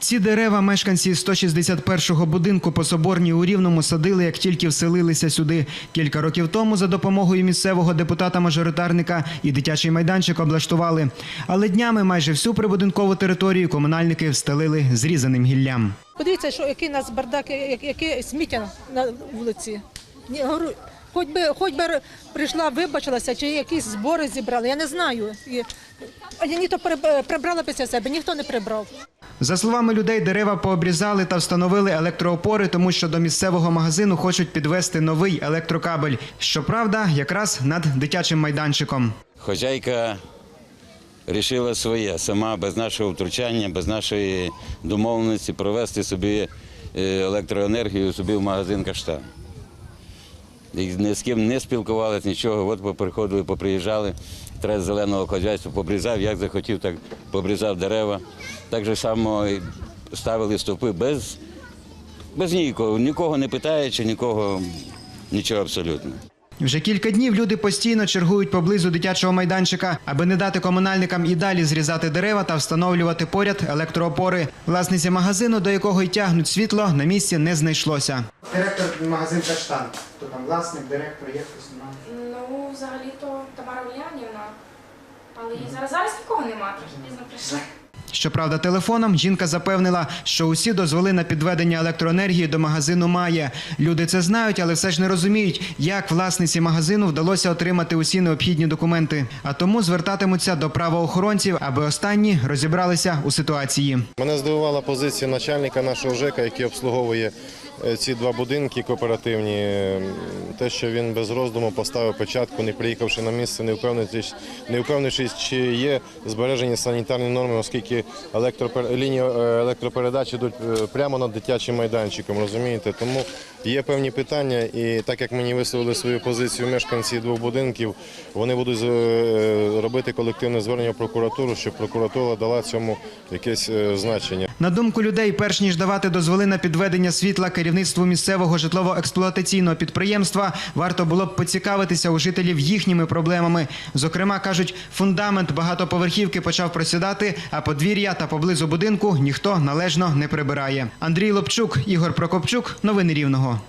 Ці дерева мешканці 161-го будинку по Соборній у Рівному садили, як тільки вселилися сюди. Кілька років тому за допомогою місцевого депутата-мажоритарника і дитячий майданчик облаштували. Але днями майже всю прибудинкову територію комунальники встелили зрізаним гіллям. Подивіться, що який у нас бардак, яке сміття на вулиці. Хоч би, хоч би прийшла, вибачилася, чи якісь збори зібрали, я не знаю. Я ніхто прибрала після себе, ніхто не прибрав. За словами людей, дерева пообрізали та встановили електроопори, тому що до місцевого магазину хочуть підвести новий електрокабель. Щоправда, якраз над дитячим майданчиком. Хозяйка рішила своє сама без нашого втручання, без нашої домовленості провести собі е, електроенергію собі в магазин каштан. Ні з ким не спілкувалися, нічого. От поприходили, поприїжджали. Треба зеленого хазяйства побрізав, як захотів, так побрізав дерева. Так же само ставили стовпи без, без нікого, нікого не питаючи, нікого, нічого абсолютно. Вже кілька днів люди постійно чергують поблизу дитячого майданчика, аби не дати комунальникам і далі зрізати дерева та встановлювати поряд електроопори. Власниця магазину, до якого й тягнуть світло, на місці не знайшлося. Директор магазин Каштан. Хто там власник, директор, є хтось Ну, взагалі-то Тамара Ульянівна. Але і зараз зараз нікого нема, трохи пізно прийшли. Щоправда, телефоном жінка запевнила, що усі дозволи на підведення електроенергії до магазину має. Люди це знають, але все ж не розуміють, як власниці магазину вдалося отримати усі необхідні документи. А тому звертатимуться до правоохоронців, аби останні розібралися у ситуації. Мене здивувала позиція начальника нашого ЖЕКа, який обслуговує ці два будинки кооперативні. Те, що він без роздуму поставив печатку, не приїхавши на місце, не впевнившись, не впевнившись, чи є збережені санітарні норми, оскільки електропер... лінії е, електропередач йдуть е, прямо над дитячим майданчиком. Розумієте? Тому є певні питання, і так як мені висловили свою позицію мешканці двох будинків, вони будуть е, робити колективне звернення в прокуратуру, щоб прокуратура дала цьому якесь е, значення. На думку людей, перш ніж давати дозволи на підведення світла керівництву місцевого житлово-експлуатаційного підприємства, варто було б поцікавитися у жителів їхніми проблемами. Зокрема, кажуть, фундамент багатоповерхівки почав просідати, а подвір'я та поблизу будинку ніхто належно не прибирає. Андрій Лобчук, Ігор Прокопчук, новини Рівного.